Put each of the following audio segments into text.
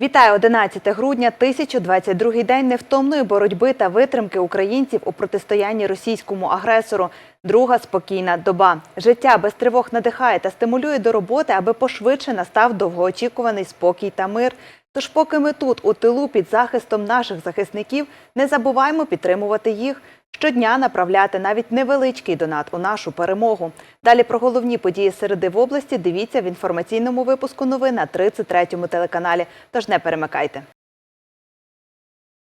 Вітаю 11 грудня, 1022 день невтомної боротьби та витримки українців у протистоянні російському агресору. Друга спокійна доба. Життя без тривог надихає та стимулює до роботи, аби пошвидше настав довгоочікуваний спокій та мир. Тож, поки ми тут, у тилу, під захистом наших захисників, не забуваймо підтримувати їх. Щодня направляти навіть невеличкий донат у нашу перемогу. Далі про головні події середи в області дивіться в інформаційному випуску новин на 33-му телеканалі. Тож не перемикайте.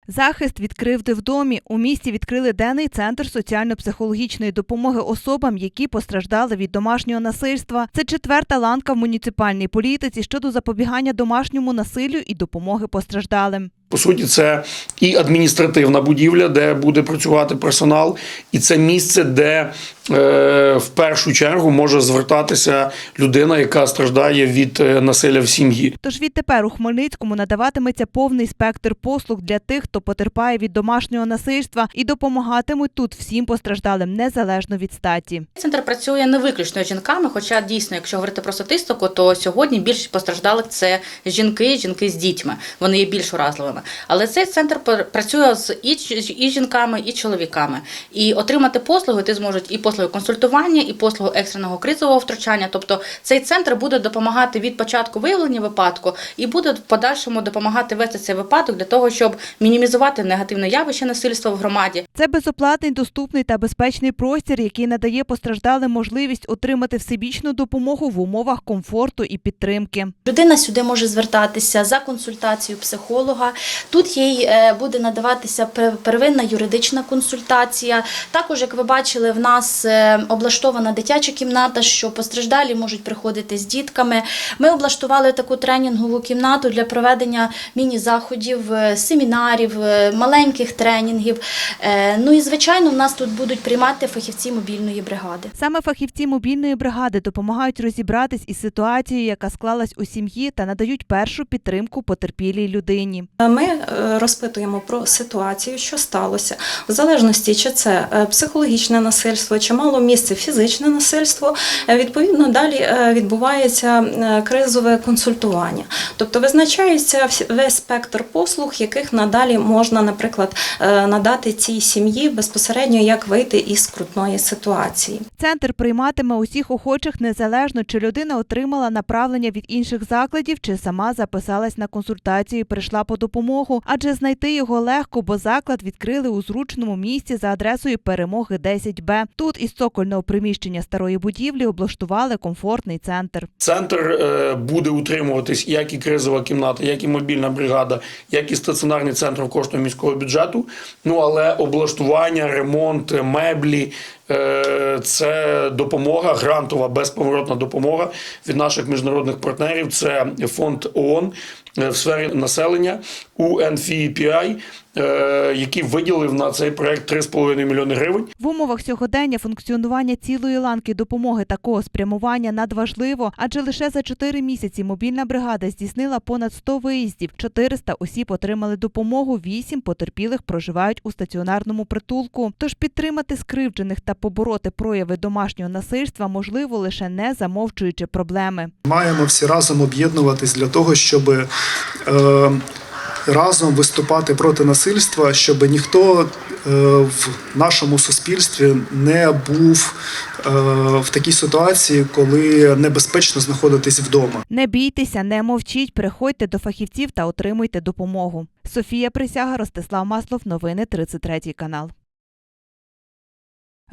Захист від кривди в домі. У місті відкрили денний центр соціально-психологічної допомоги особам, які постраждали від домашнього насильства. Це четверта ланка в муніципальній політиці щодо запобігання домашньому насиллю і допомоги постраждалим. По суті, це і адміністративна будівля, де буде працювати персонал, і це місце, де е, в першу чергу може звертатися людина, яка страждає від е, насилля в сім'ї. Тож відтепер у Хмельницькому надаватиметься повний спектр послуг для тих, хто потерпає від домашнього насильства, і допомагатимуть тут всім постраждалим незалежно від статі. Центр працює не виключно жінками, хоча дійсно, якщо говорити про статистику, то сьогодні більшість постраждалих це жінки, жінки з дітьми. Вони є більш уразливими. Але цей центр пр- працює з і, і жінками, і чоловіками. І отримати послуги ти зможуть і послуги консультування, і послуги екстреного кризового втручання. Тобто цей центр буде допомагати від початку виявлення випадку і буде в подальшому допомагати вести цей випадок для того, щоб мінімізувати негативне явище насильства в громаді, Це безоплатний, доступний та безпечний простір, який надає постраждалим можливість отримати всебічну допомогу в умовах комфорту і підтримки. Людина сюди може звертатися за консультацією психолога. Тут їй е, буде надаватися пер- первинна юридична консультація. Також, як ви бачили, в нас е, облаштована дитяча кімната, що постраждалі можуть приходити з дітками. Ми облаштували таку тренінгову кімнату для проведення міні-заходів, е, семінарів, маленьких тренінгів. Ну і звичайно, в нас тут будуть приймати фахівці мобільної бригади. Саме фахівці мобільної бригади допомагають розібратись із ситуацією, яка склалась у сім'ї, та надають першу підтримку потерпілій людині. Ми е, розпитуємо про ситуацію, що сталося, в залежності, чи це е, психологічне насильство, чи мало місце фізичне насильство. е, Відповідно, далі відбувається кризове консультування, тобто визначається весь спектр послуг, яких надалі можна, наприклад, надати цій сім'ї безпосередньо, як вийти із скрутної ситуації. Центр прийматиме усіх охочих незалежно, чи людина отримала направлення від інших закладів, чи сама записалась на консультацію і прийшла по допомогу. Адже знайти його легко, бо заклад відкрили у зручному місці за адресою перемоги 10Б. Тут із цокольного приміщення старої будівлі облаштували комфортний центр. Центр е, буде утримуватись як і кризова кімната, як і мобільна бригада, як і стаціонарний центр коштом міського бюджету. Ну але облаштування, ремонт, меблі. Е, Це допомога, грантова безповоротна допомога від наших міжнародних партнерів. Це фонд ООН е, в сфері населення UNFPI, який виділив на цей проект 3,5 мільйони гривень. В умовах сьогодення функціонування цілої ланки допомоги такого спрямування надважливо, адже лише за 4 місяці мобільна бригада здійснила понад 100 виїздів, 400 осіб отримали допомогу, 8 потерпілих проживають у стаціонарному притулку. Тож підтримати скривджених та побороти прояви домашнього насильства можливо лише не замовчуючи проблеми. Маємо всі разом об'єднуватись для того, щоб е, разом виступати проти насильства, щоб ніхто е, в нашому суспільстві не був е, в такій ситуації, коли небезпечно знаходитись вдома. Не бійтеся, не мовчіть, приходьте до фахівців та отримуйте допомогу. Софія Присяга, Ростислав Маслов, новини 33 канал.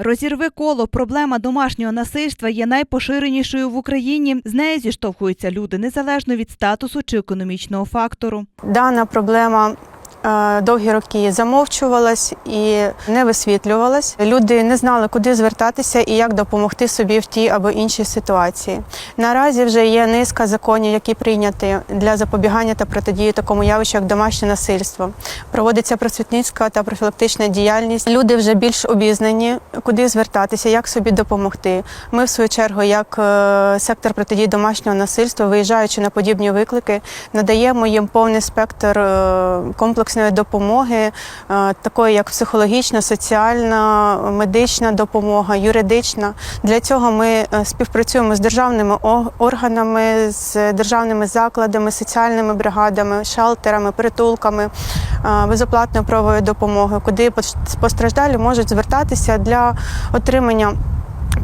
Розірви коло. Проблема домашнього насильства є найпоширенішою в Україні. З нею зіштовхуються люди незалежно від статусу чи економічного фактору. Дана проблема довгі роки замовчувалась і не висвітлювалась. Люди не знали, куди звертатися і як допомогти собі в тій або іншій ситуації. Наразі вже є низка законів, які прийняті для запобігання та протидії такому явищу, як домашнє насильство. Проводиться просвітницька та профілактична діяльність. Люди вже більш обізнані, куди звертатися, як собі допомогти. Ми, в свою чергу, як е, сектор протидії домашнього насильства, виїжджаючи на подібні виклики, надаємо їм повний спектр е, комплексу комплексної допомоги, е, такої як психологічна, соціальна, медична допомога, юридична. Для цього ми е, співпрацюємо з державними органами, з державними закладами, соціальними бригадами, шелтерами, притулками, е, безоплатною правовою допомогою, куди постраждалі можуть звертатися для отримання.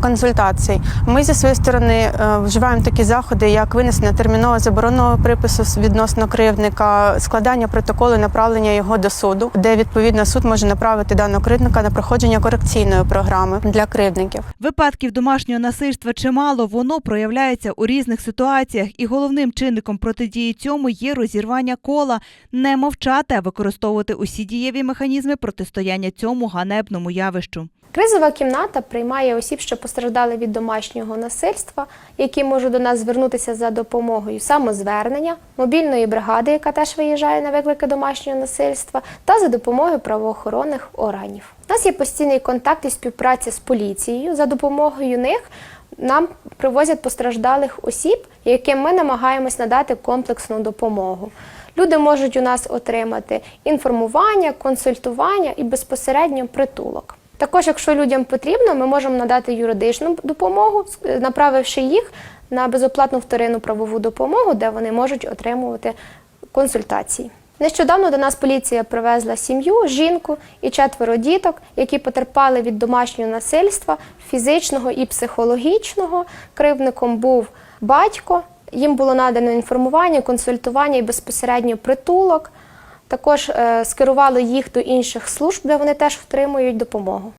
Консультацій. Ми зі своєї сторони е, вживаємо такі заходи, як винесення термінового заборонного припису відносно кривдника, складання протоколу, направлення його до суду, де відповідно суд може направити даного кривдника на проходження корекційної програми для кривдників. Випадків домашнього насильства чимало, воно проявляється у різних ситуаціях, і головним чинником протидії цьому є розірвання кола, не мовчати, а використовувати усі дієві механізми протистояння цьому ганебному явищу. Кризова кімната приймає осіб, що постраждали від домашнього насильства, які можуть до нас звернутися за допомогою самозвернення, мобільної бригади, яка теж виїжджає на виклики домашнього насильства, та за допомогою правоохоронних органів. У нас є постійний контакт і співпраця з поліцією. За допомогою них нам привозять постраждалих осіб, яким ми намагаємось надати комплексну допомогу. Люди можуть у нас отримати інформування, консультування і безпосередньо притулок. Також, якщо людям потрібно, ми можемо надати юридичну допомогу, направивши їх на безоплатну вторинну правову допомогу, де вони можуть отримувати консультації. Нещодавно до нас поліція привезла сім'ю, жінку і четверо діток, які потерпали від домашнього насильства, фізичного і психологічного. Кривдником був батько. Їм було надано інформування, консультування і безпосередньо притулок. Також е, скерували їх до інших служб, де вони теж отримують допомогу.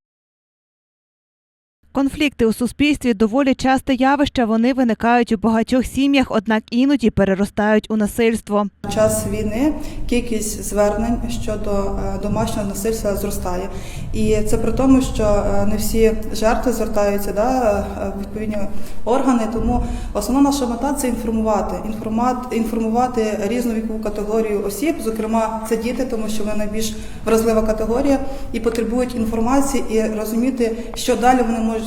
Конфлікти у суспільстві доволі часте явище. Вони виникають у багатьох сім'ях, однак іноді переростають у насильство. Час війни кількість звернень щодо е, домашнього насильства зростає, і це при тому, що е, не всі жертви звертаються да, е, відповідні органи. Тому основна наша мета це інформувати, інформати, інформувати різну вікову категорію осіб, зокрема це діти, тому що вони найбільш вразлива категорія і потребують інформації і розуміти, що далі вони можуть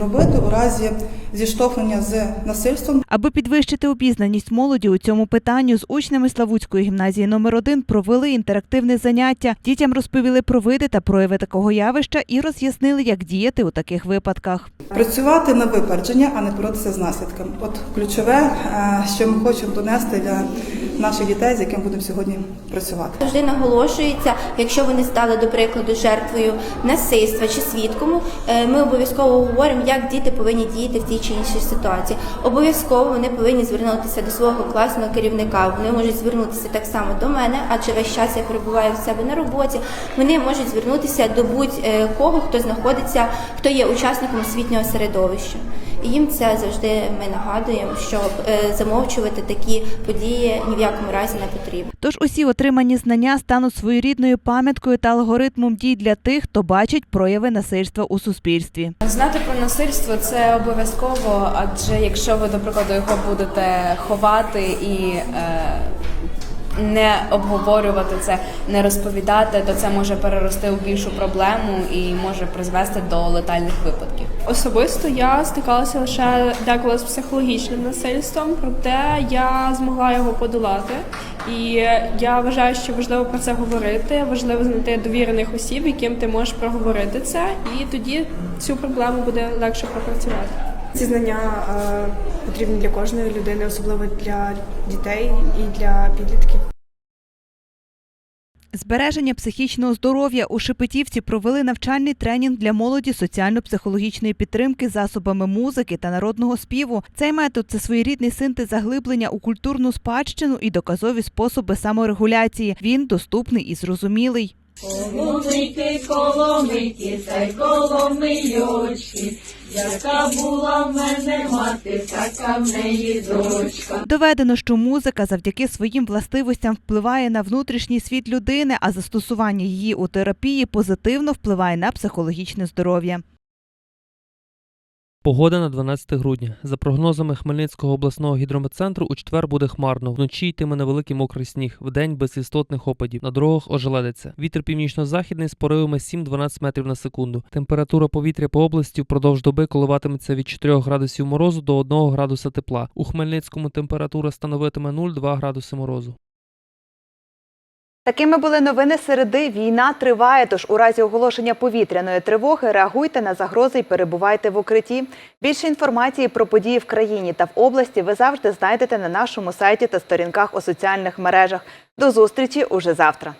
робити у разі зіштовхнення з насильством. Аби підвищити обізнаність молоді у цьому питанню, з учнями Славутської гімназії номер 1 провели інтерактивне заняття. Дітям розповіли про види та прояви такого явища і роз'яснили, як діяти у таких випадках. Працювати на випередження, а не боротися з наслідками. От ключове, е, що ми хочемо донести для наших дітей, з якими будемо сьогодні працювати. Завжди наголошується, якщо вони стали до прикладу жертвою насильства чи свідком, е, ми обов'язково говоримо, як діти повинні діяти в тій чи іншій ситуації. Обов'язково вони повинні звернутися до свого класного керівника. Вони можуть звернутися так само до мене, адже весь час я перебуваю в себе на роботі. Вони можуть звернутися до будь-кого, хто знаходиться, хто є учасником освітнього середовища. І їм це завжди ми нагадуємо, що е, замовчувати такі події ні в якому разі не потрібно. Тож усі отримані знання стануть своєрідною пам'яткою та алгоритмом дій для тих, хто бачить прояви насильства у суспільстві. Знати про насильство це обов'язково, адже якщо ви, до прикладу, його будете ховати і е, не обговорювати це, не розповідати, то це може перерости у більшу проблему і може призвести до летальних випадків. Особисто я стикалася лише деколи з психологічним насильством, проте я змогла його подолати. І я вважаю, що важливо про це говорити. Важливо знайти довірених осіб, яким ти можеш проговорити це, і тоді цю проблему буде легше пропрацювати. Ці знання е, потрібні для кожної людини, особливо для дітей і для підлітків. Збереження психічного здоров'я у Шепетівці провели навчальний тренінг для молоді соціально-психологічної підтримки засобами музики та народного співу. Цей метод це своєрідний синтез заглиблення у культурну спадщину і доказові способи саморегуляції. Він доступний і зрозумілий. Коломийки, коломийки, та й коломийочки, яка була в мене мати, така в неї дочка. Доведено, що музика завдяки своїм властивостям впливає на внутрішній світ людини, а застосування її у терапії позитивно впливає на психологічне здоров'я. Погода на 12 грудня. За прогнозами Хмельницького обласного гідрометцентру, у четвер буде хмарно. Вночі йтиме невеликий мокрий сніг. Вдень без істотних опадів. На дорогах ожеледиться. Вітер північно-західний з поривами 7-12 метрів на секунду. Температура повітря по області впродовж доби коливатиметься від 4 градусів морозу до 1 градуса тепла. У Хмельницькому температура становитиме 0,2 градуси морозу. Такими були новини середи. Війна триває. Тож у разі оголошення повітряної тривоги реагуйте на загрози і перебувайте в укритті. Більше інформації про події в країні та в області ви завжди знайдете на нашому сайті та сторінках у соціальних мережах. До зустрічі уже завтра.